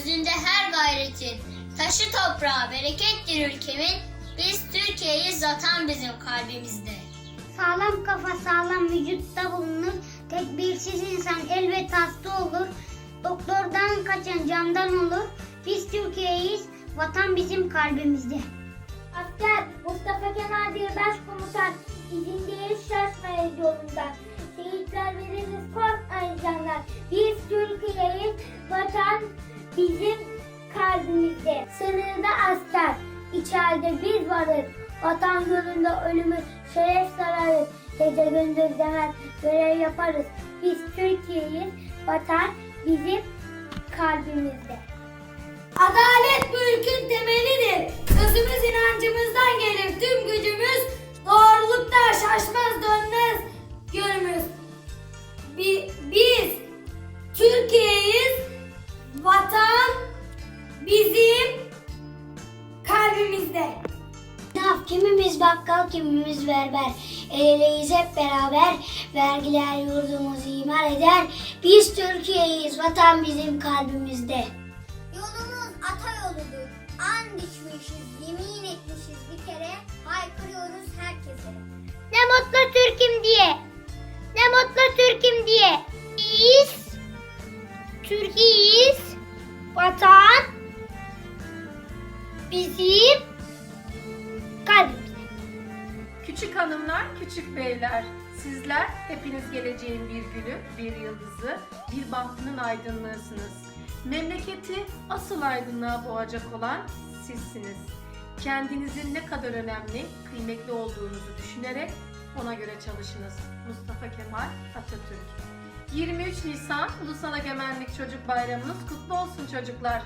özünde her gayretin. Taşı toprağı berekettir ülkemin. Biz Türkiye'yiz vatan bizim kalbimizde. Sağlam kafa sağlam vücutta bulunur. Tedbirsiz insan elbet hasta olur. Doktordan kaçan camdan olur. Biz Türkiye'yiz, vatan bizim kalbimizde. Asker Mustafa Kemal bir başkomutan. İzindeyiz şaşmayız yolundan. Şehitler veririz korkmayın canlar. Biz Türkiye'yiz, vatan bizim kalbimizde. Sınırda asker, içeride biz varız. Vatan yolunda ölümü şeref sararız. Gece gündüz demez görev yaparız. Biz Türkiye'yiz, vatan bizim kalbimizde. Adalet bizim kalbimizde. Naf kimimiz bakkal kimimiz berber. El eleyiz hep beraber. Vergiler yurdumuzu imar eder. Biz Türkiye'yiz. Vatan bizim kalbimizde. Yolumuz ata yoludur. An düşmüşüz, yemin etmişiz bir kere. Haykırıyoruz herkese. Ne mutlu Türk'üm diye. Ne mutlu Türk'üm diye. Biz Türkiye'yiz. Vatan bizim kalbimizde. Küçük hanımlar, küçük beyler, sizler hepiniz geleceğin bir gülü, bir yıldızı, bir bahtının aydınlığısınız. Memleketi asıl aydınlığa boğacak olan sizsiniz. Kendinizin ne kadar önemli, kıymetli olduğunuzu düşünerek ona göre çalışınız. Mustafa Kemal Atatürk 23 Nisan Ulusal Egemenlik Çocuk Bayramınız kutlu olsun çocuklar.